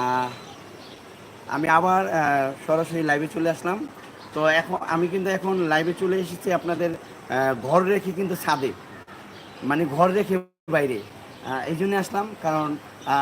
আহ, আমি আবার সরাসরি লাইভে চলে আসলাম। তো এখন আমি কিন্তু এখন লাইভে চলে এসেছি আপনাদের ঘর রেখে কিন্তু ছাদে। মানে ঘর রেখে বাইরে। এই জন্য আসলাম কারণ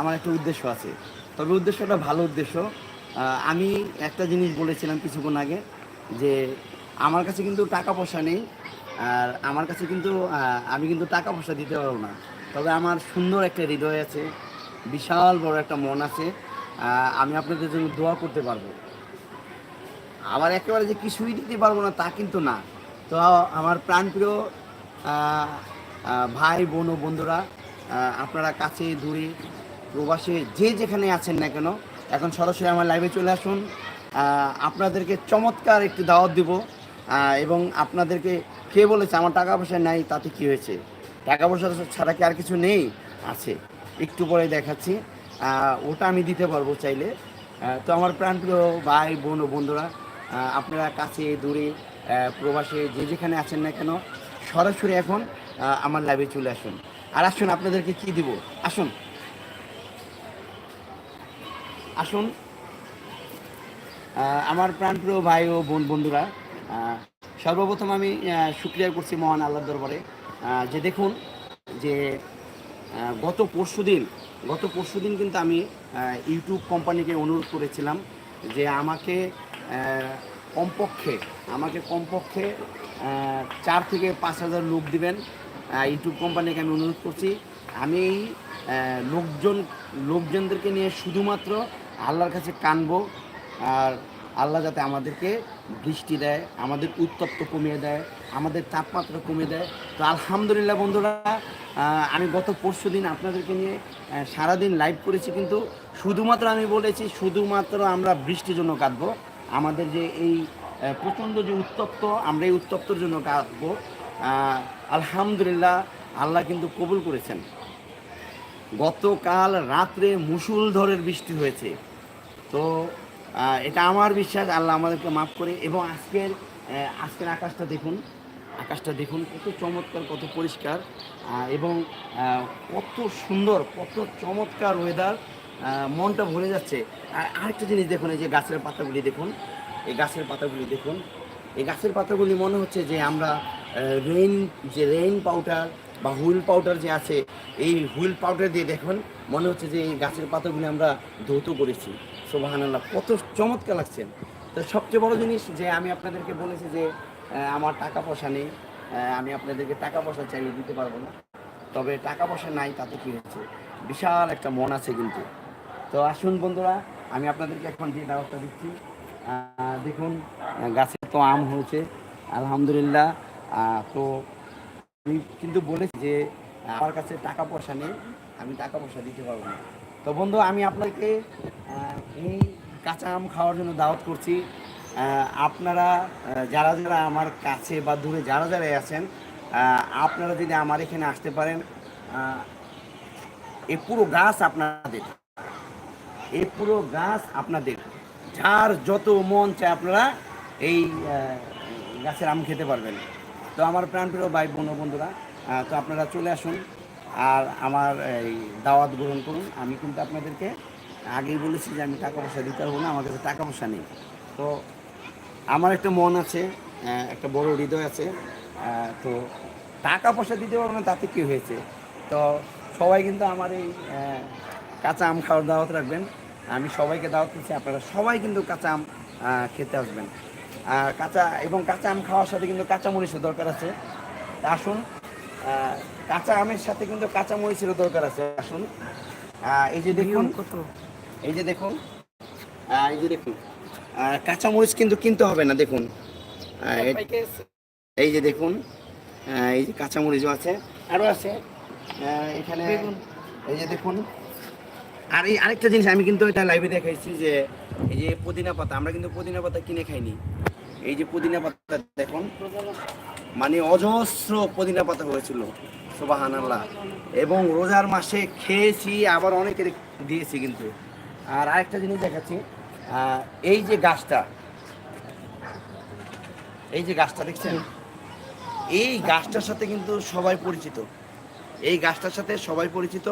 আমার একটা উদ্দেশ্য আছে। তবে উদ্দেশ্যটা ভালো উদ্দেশ্য। আমি একটা জিনিস বলেছিলাম কিছুক্ষণ আগে যে আমার কাছে কিন্তু টাকা পয়সা নেই আর আমার কাছে কিন্তু আমি কিন্তু টাকা পয়সা দিতে পারব না। তবে আমার সুন্দর একটা হৃদয় আছে। বিশাল বড় একটা মন আছে আমি আপনাদের জন্য দোয়া করতে পারব। আবার একেবারে যে কিছুই দিতে পারব না তা কিন্তু না। তো আমার প্রাণপ্রিয় ভাই, বোন ও বন্ধুরা আপনারা কাছে দূরে, প্রবাসে যে যেখানে আছেন না কেন, এখন সরাসরি আমার লাইভে চলে আসুন। আপনাদেরকে চমৎকার একটি দাওয়াত দিব এবং আপনাদেরকে কে বলেছে, আমার টাকা পয়সা নাই, তাতে কি হয়েছে? টাকা পয়সা ছাড়া কি আর কিছু নেই? আছে। একটু পরে দেখাচ্ছি। ওটা আমি দিতে পারব চাইলে। তো আমার প্রাণপ্রিয় ভাই বোন ও বন্ধুরা আপনারা কাছে দূরে প্রবাসে যে যেখানে আছেন না কেন সরাসরি এখন আমার লাইভে চলে আসুন। আর আসুন আপনাদেরকে কি দিব? আসুন। আসুন। আমার প্রাণপ্রিয় ভাই ও বোন বন্ধুরা সর্বপ্রথম আমি আহ, শুক্রিয়া করছি মহান আল্লাহর দরবারে। যে দেখুন যে গত পরশু দিন, গত পরশু দিন কিন্তু আমি ইউটিউব কোম্পানিকে অনুরোধ করেছিলাম যে আমাকে কমপক্ষে আমাকে কমপক্ষে চার থেকে পাঁচ হাজার লোক দিবেন। ইউটিউব কোম্পানিকে আমি অনুরোধ করছি। আমি এই লোকজন, লোকজনদেরকে নিয়ে শুধুমাত্র আল্লাহর কাছে কানবো আর আল্লাহ যাতে আমাদেরকে বৃষ্টি দেয়, আমাদের উত্তপ্ত কমিয়ে দেয়। আমাদের তাপমাত্রা কমে দেয়। তো আলহামদুলিল্লাহ বন্ধুরা আমি গত পরশু দিন আপনাদেরকে নিয়ে সারাদিন লাইভ করেছি কিন্তু শুধুমাত্র আমি বলেছি শুধুমাত্র আমরা বৃষ্টির জন্য কাঁদবো। আমাদের যে এই প্রচণ্ড যে উত্তপ্ত, আমরা এই উত্তপ্তর জন্য কাঁদবো। আলহামদুলিল্লাহ আল্লাহ কিন্তু কবুল করেছেন। গতকাল রাত্রে মুসুলধরের বৃষ্টি হয়েছে। তো এটা আমার বিশ্বাস, আল্লাহ আমাদেরকে মাফ করে। এবং আজকের আজকের আকাশটা দেখুন আকাশটা দেখুন, কত চমৎকার, কত পরিষ্কার এবং কত সুন্দর, কত চমৎকার ওয়েদার মনটা ভরে যাচ্ছে। আর আরেকটা জিনিস দেখুন, এই যে গাছের পাতাগুলি দেখুন, এই গাছের পাতাগুলি দেখুন, এই গাছের পাতাগুলি মনে হচ্ছে যে আমরা রেইন যে রেইন পাউডার বা হুইল পাউডার যে আছে, এই হুইল পাউডার দিয়ে দেখুন, মনে হচ্ছে যে এই গাছের পাতাগুলি আমরা ধৌত করেছি। সোবাহানাল্লাহ, কত চমৎকার লাগছেন তো সবচেয়ে বড় জিনিস যে আমি আপনাদেরকে বলেছি যে আমার টাকা পয়সা নেই আমি আপনাদেরকে টাকা পয়সা চাইলে দিতে পারব না। তবে টাকা পয়সা নাই, তাতে কী হয়েছে? বিশাল একটা মন আছে কিন্তু। তো আসুন বন্ধুরা, আমি আপনাদেরকে এখন যে দাওয়াতটা দিচ্ছি দেখুন গাছের তো আম হয়েছে, আলহামদুলিল্লাহ। তো আমি কিন্তু বলেছি যে আমার কাছে টাকা পয়সা নেই, আমি টাকা পয়সা দিতে পারব না। তো বন্ধু, আমি আপনাকে এই কাঁচা আম খাওয়ার জন্য দাওয়াত করছি। আপনারা যারা যারা আমার কাছে বা দূরে যারা যারা আছেন আপনারা যদি আমার এখানে আসতে পারেন এই পুরো গাছ আপনাদের। এই পুরো গাছ আপনাদের। যার যত মন চায় আপনারা এই গাছের আম খেতে পারবেন। তো আমার প্রাণপ্রিয় ভাই বোন বন্ধুরা তো আপনারা চলে আসুন আর আমার এই দাওয়াত গ্রহণ করুন। আমি কিন্তু আপনাদেরকে আগেই বলেছি যে আমি টাকা পয়সা দিতে পারব না, আমার কাছে টাকা পয়সা নেই। তো আমার একটা মন আছে একটা বড় হৃদয় আছে তো টাকা পয়সা দিতে পারব না তাতে কী হয়েছে? তো সবাই কিন্তু আমার এই কাঁচা আম খাওয়ার দাওয়াত রাখবেন। আমি সবাইকে দাওয়াত করছি আপনারা সবাই কিন্তু কাঁচা আম খেতে আসবেন। আর কাঁচা এবং কাঁচা আম খাওয়ার সাথে কিন্তু কাঁচা মরিচের দরকার আছে। আসুন কাঁচা আমের সাথে কিন্তু কাঁচা মরিচেরও দরকার আছে। আসুন এই যে দেখুন কত? এই যে দেখুন এই যে দেখুন। আহ, কাঁচামরিচ কিন্তু কিনতে হবে না দেখুন। এই যে দেখুন এই যে কাঁচামরিচও আছে আরও আছে। এখানে এই যে দেখুন। আর এই আরেকটা জিনিস আমি কিন্তু এটা লাইভে দেখাইছি যে এই যে পুদিনা পাতা আমরা কিন্তু পুদিনা পাতা কিনে খাইনি। এই যে পুদিনা পাতা দেখুন। মানে অজস্র পুদিনা পাতা হয়েছিল সোবাহান আল্লাহ এবং রোজার মাসে খেয়েছি আবার অনেকে দিয়েছি কিন্তু। আর আরেকটা জিনিস দেখাচ্ছি এই যে গাছটা, এই যে গাছটা দেখছেন? এই গাছটার সাথে কিন্তু সবাই পরিচিত। এই গাছটার সাথে সবাই পরিচিত।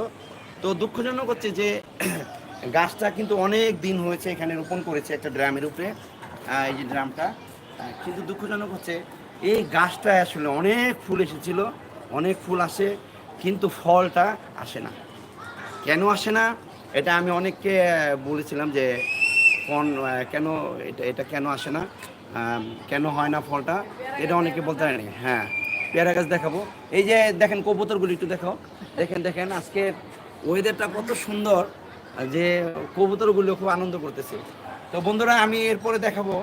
তো দুঃখজনক হচ্ছে যে গাছটা কিন্তু অনেক দিন হয়েছে এখানে রোপণ করেছে একটা ড্রামের উপরে এই যে ড্রামটা। কিন্তু দুঃখজনক হচ্ছে, এই গাছটা আসলে অনেক ফুল এসেছিল, অনেক ফুল আসে, কিন্তু ফলটা আসে না। কেন আসে না? এটা আমি অনেককে বলেছিলাম যে কোন কেন এটা এটা কেন আসে না? কেন হয় না ফলটা এটা অনেকে বলতে পারেনি। হ্যাঁ পেয়ারা গাছ দেখাবো। এই যে দেখেন কবুতরগুলি একটু দেখাও। দেখেন দেখেন, আজকে ওয়েদারটা কত সুন্দর, যে কবুতরগুলো খুব আনন্দ করতেছে। তো বন্ধুরা, আমি এরপরে দেখাবো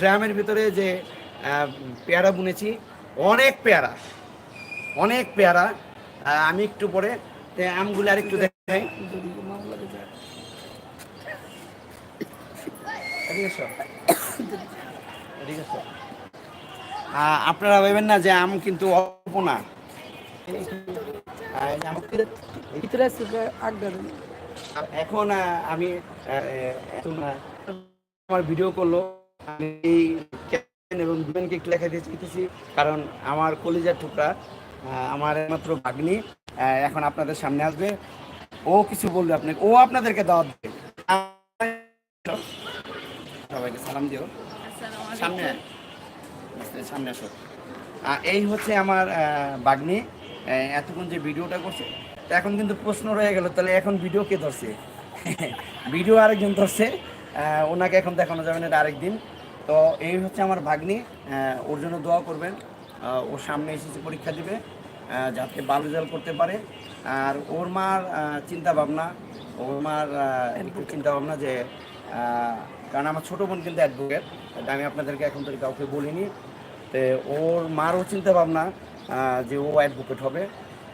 ড্রামের ভিতরে যে পেয়ারা বুনেছি। অনেক পেয়ারা অনেক পেয়ারা। আমি একটু পরে আমগুলো আর একটু দেখাই এদিকে এসো। এদিকে এসো। আহ, আপনারা ভেবেন না যে আম কিন্তু অল্প না। এখন আমি আমার ভিডিও করল। আমি এই এবং দুজনকে একটু লেখা দিয়ে চাইতেছি কারণ আমার কলিজার টুকরা আমার একমাত্র ভাগ্নি এখন আপনাদের সামনে আসবে। ও কিছু বলবে আপনাকে। ও আপনাদেরকে দাওয়াত দেবে। সবাইকে সালাম দিও। সামনে সামনে আসো। এই হচ্ছে আমার বাগ্নি। এতক্ষণ যে ভিডিওটা করছে তো এখন কিন্তু প্রশ্ন রয়ে গেল তাহলে এখন ভিডিও কে ধরছে? ভিডিও আরেকজন ধরছে ওনাকে এখন দেখানো যাবে না আরেকদিন। তো এই হচ্ছে আমার ভাগ্নি ওর জন্য দোয়া করবেন। ও সামনে এসেছে পরীক্ষা দিবে যাতে ভালো রেজাল্ট করতে পারে। আর ওর মার চিন্তা ভাবনা ওর মার চিন্তা ভাবনা যে কারণ আমার ছোটো বোন কিন্তু অ্যাডভোকেট এটা আমি আপনাদেরকে এখন তো কাউকে বলিনি। তো ওর মারও চিন্তা ভাবনা যে ও অ্যাডভোকেট হবে।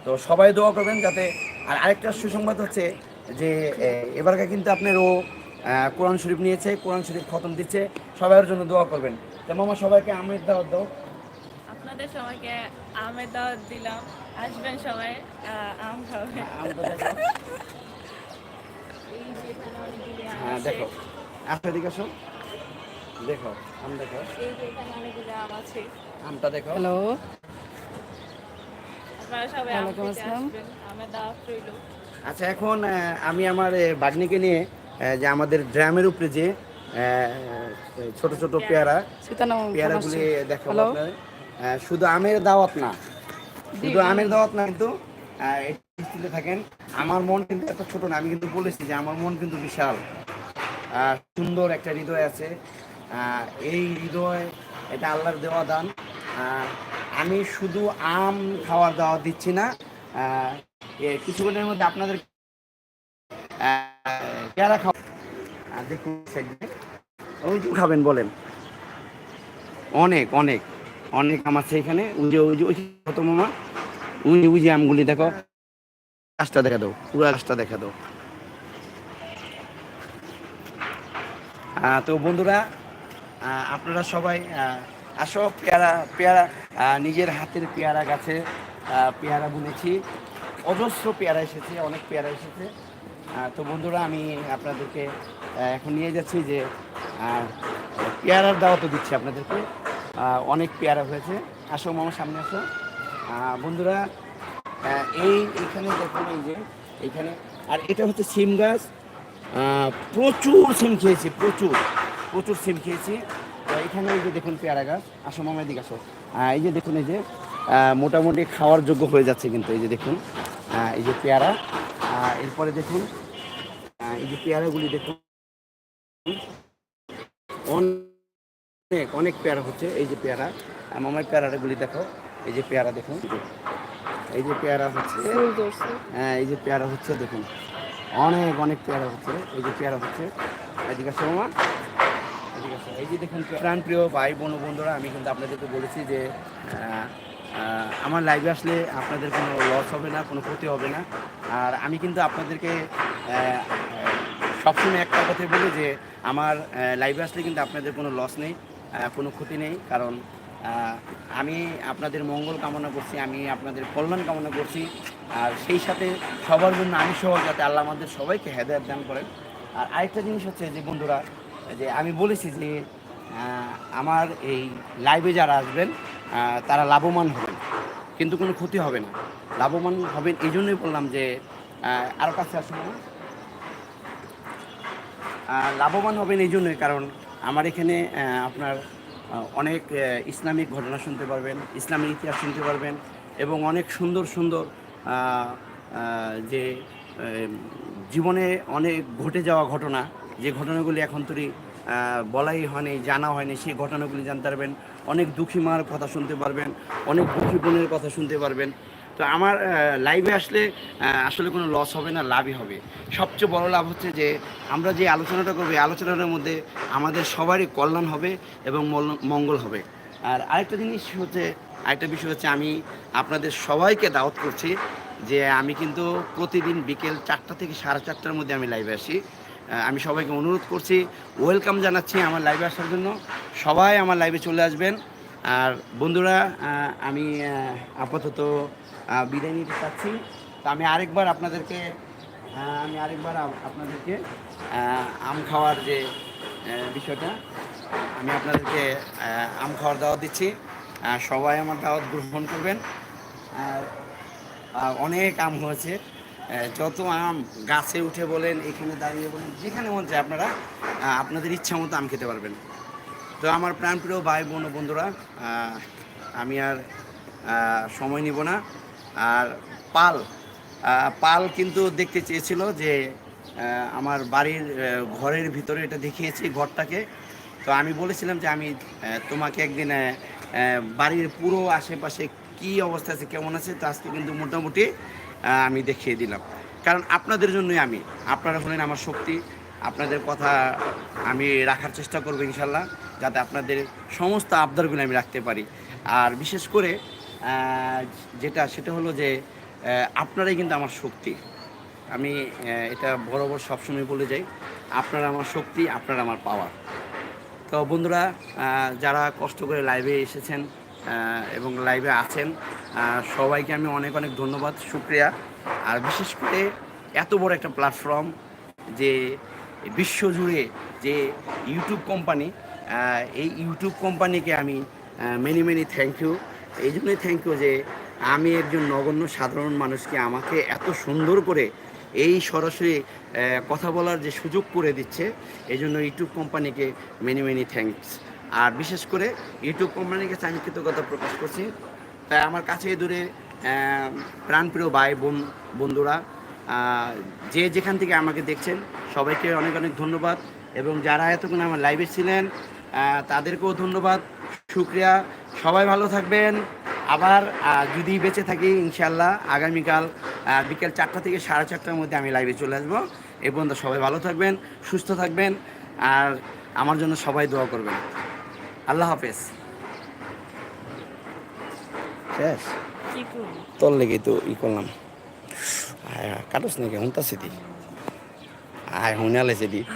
তো সবাই দোয়া করবেন যাতে আর আরেকটা সুসংবাদ হচ্ছে যে এ, এবারকার কিন্তু আপনার ও কোরআন শরীফ নিয়েছে কোরআন শরীফ খতম দিচ্ছে সবাই জন্য দোয়া করবেন। তো মামা সবাইকে আমের দাওয়াত দাও। আপনাদের সবাইকে আমের দাওয়াত দিলাম। আসবেন সবাই আম খাবেন দেখো। অনেকগুলি আম হ্যাঁ আছে। দেখো দেখো আম দেখো আমটা দেখো। হ্যালো আপনারা আচ্ছা এখন আমি আমার বাগ্নিকে নিয়ে যে আমাদের ড্রামের উপরে যে ছোট ছোট পেয়ারা। সীতানাম পেয়ারাগুলি দেখাবো হ্যালো আপনাদের। আহ, শুধু আমের দাওয়াত না শুধু আমের দাওয়াত না কিন্তু থাকেন আমার মন কিন্তু এত ছোট না আমি কিন্তু বলেছি যে আমার মন কিন্তু বিশাল। সুন্দর একটা হৃদয় আছে। এই হৃদয়, এটা আল্লাহর দেওয়া দান। আমি শুধু আম খাওয়ার দাওয়া দিচ্ছি না। কিছুক্ষণের মধ্যে আপনাদের পেয়ারা খাওয়া দেখুন ওই খাবেন বলেন। অনেক অনেক অনেক আম আছে এখানে। ওই যে ওই যে, ওই মামা ওই যে আমগুলি দেখো। গাছটা দেখা দাও, পুরো গাছটা দেখা দাও। তো বন্ধুরা আপনারা সবাই আসো, পেয়ারা পেয়ারা নিজের হাতের পেয়ারা গাছে পেয়ারা বুনেছি। অজস্র পেয়ারা এসেছে, অনেক পেয়ারা এসেছে। তো বন্ধুরা, আমি আপনাদেরকে এখন নিয়ে যাচ্ছি যে পেয়ারার দাওয়া তো দিচ্ছি আপনাদেরকে। অনেক পেয়ারা হয়েছে। আসো, মামা, সামনে আসো। বন্ধুরা এই, এখানে দেখুন এই যে, এখানে, আর এটা হচ্ছে সিম গাছ। প্রচুর সিম খেয়েছি প্রচুর প্রচুর সিম খেয়েছি। এখানে এই যে দেখুন পেয়ারা গাছ আসো মামা দিকে আসো। এই যে দেখুন এই যে মোটামুটি খাওয়ার যোগ্য হয়ে যাচ্ছে কিন্তু এই যে দেখুন এই যে পেয়ারা। এরপরে দেখুন এই যে পেয়ারাগুলি দেখুন অনেক অনেক পেয়ারা হচ্ছে এই যে পেয়ারা। মামার পেয়ারাগুলি দেখো এই যে পেয়ারা দেখুন। এই যে পেয়ারা হচ্ছে হ্যাঁ এই যে পেয়ারা হচ্ছে দেখুন। অনেক অনেক পেয়ারা হচ্ছে, এই যে পেয়ারা হচ্ছে। এদিকে এদিকে এই যে দেখুন, প্রাণ প্রিয় ভাই, বোন বন্ধুরা, আমি কিন্তু আপনাদেরকে বলেছি যে আমার লাইভে আসলে আপনাদের কোনো লস হবে না, কোনো ক্ষতি হবে না। আর আমি কিন্তু আপনাদেরকে সবসময় একটা কথাই বলি যে, আমার লাইভে আসলে কিন্তু আপনাদের কোনো লস নেই কোনো ক্ষতি নেই। কারণ আমি আপনাদের মঙ্গল কামনা করছি, আমি আপনাদের কল্যাণ কামনা করছি, আর সেই সাথে সবার জন্য আমি সহ যাতে আল্লাহ আমাদের সবাইকে হেদায়ত দান করেন। আর আরেকটা জিনিস হচ্ছে যে, বন্ধুরা, যে আমি বলেছি যে আমার এই লাইভে যারা আসবেন তারা লাভবান হবেন, কিন্তু কোনো ক্ষতি হবে না। লাভবান হবেন, এই জন্যই বললাম যে আরও কাছে আসুন। লাভবান হবেন এই জন্যই, কারণ আমার এখানে আপনার অনেক ইসলামিক ঘটনা শুনতে পারবেন ইসলামিক ইতিহাস শুনতে পারবেন এবং অনেক সুন্দর সুন্দর যে জীবনে অনেক ঘটে যাওয়া ঘটনা, যে ঘটনাগুলি এখন তৈরি বলাই হয়নি, জানা হয়নি, সেই ঘটনাগুলি জানতে পারবেন। অনেক দুঃখী মার কথা শুনতে পারবেন, অনেক দুঃখী বোনের কথা শুনতে পারবেন। তো আমার লাইভে আসলে আসলে কোনো লস হবে না, লাভই হবে। সবচেয়ে বড় লাভ হচ্ছে যে, আমরা যে আলোচনাটা করব আলোচনাটার মধ্যে আমাদের সবারই কল্যাণ হবে এবং মঙ্গল হবে। আর আরেকটা জিনিস হচ্ছে, আরেকটা বিষয় হচ্ছে আমি আপনাদের সবাইকে দাওয়াত করছি যে, আমি কিন্তু প্রতিদিন বিকেল চারটা থেকে সাড়ে চারটার মধ্যে আমি লাইভে আসি। আমি সবাইকে অনুরোধ করছি ওয়েলকাম জানাচ্ছি আমার লাইভে আসার জন্য। সবাই আমার লাইভে চলে আসবেন। আর বন্ধুরা আমি আপাতত বিদায় নিতে চাচ্ছি। তো আমি আরেকবার আপনাদেরকে আমি আরেকবার আপনাদেরকে আম খাওয়ার যে বিষয়টা, আমি আপনাদেরকে আম খাওয়ার দাওয়াত দিচ্ছি। সবাই আমার দাওয়াত গ্রহণ করবেন। আর অনেক আম হয়েছে। যত আম গাছে উঠে বলেন, এখানে দাঁড়িয়ে বলেন, যেখানে মন চায় আপনারা আপনাদের ইচ্ছা মতো আম খেতে পারবেন। তো আমার প্রাণপ্রিয় ভাই বোন বন্ধুরা আমি আর সময় নিব না। আর পাল পাল কিন্তু দেখতে চেয়েছিল যে আমার বাড়ির ঘরের ভিতরে এটা দেখিয়েছি ঘরটাকে। তো আমি বলেছিলাম যে আমি তোমাকে একদিন বাড়ির পুরো আশেপাশে কি অবস্থা আছে, কেমন আছে, তো আজকে কিন্তু মোটামুটি আমি দেখিয়ে দিলাম। কারণ আপনাদের জন্যই আমি, আপনারা হলেন আমার শক্তি, আপনাদের কথা আমি রাখার চেষ্টা করব ইনশাল্লাহ, যাতে আপনাদের সমস্ত আবদারগুলো আমি রাখতে পারি। আর বিশেষ করে যেটা সেটা হলো যে আপনারাই কিন্তু আমার শক্তি। আমি এটা বরাবর সবসময় বলে যাই, আপনারা আমার শক্তি, আপনারা আমার পাওয়ার তো বন্ধুরা যারা কষ্ট করে লাইভে এসেছেন এবং লাইভে আছেন সবাইকে আমি অনেক অনেক ধন্যবাদ, শুক্রিয়া। আর বিশেষ করে এত বড় একটা প্ল্যাটফর্ম যে, বিশ্বজুড়ে যে ইউটিউব কোম্পানি এই ইউটিউব কোম্পানিকে আমি মেনি মেনি থ্যাংক ইউ এই জন্যই থ্যাংক ইউ যে আমি একজন নগণ্য সাধারণ মানুষকে আমাকে এত সুন্দর করে এই সরাসরি কথা বলার যে সুযোগ করে দিচ্ছে, এই জন্য ইউটিউব কোম্পানিকে মেনি মেনি থ্যাংকস আর বিশেষ করে ইউটিউব কোম্পানির কাছে আমি কৃতজ্ঞতা প্রকাশ করছি। তাই আমার কাছে দূরে প্রাণপ্রিয় ভাই, বোন, বন্ধুরা যে যেখান থেকে আমাকে দেখছেন, সবাইকে অনেক অনেক ধন্যবাদ। এবং যারা এতক্ষণ আমার লাইভে ছিলেন তাদেরকেও ধন্যবাদ। শুক্রিয়া। সবাই ভালো থাকবেন। আবার যদি বেঁচে থাকি ইনশাল্লাহ আগামীকাল বিকেল চারটা থেকে সাড়ে চারটার মধ্যে আমি লাইভে চলে আসব। এ পর্যন্ত সবাই ভালো থাকবেন সুস্থ থাকবেন আর আমার জন্য সবাই দোয়া করবেন। আল্লাহ হাফেজ। শেষ? তোর লেগে তো ই করলাম। কাটস নাকি? হুনতা সেদি আয় হুনালে সেদি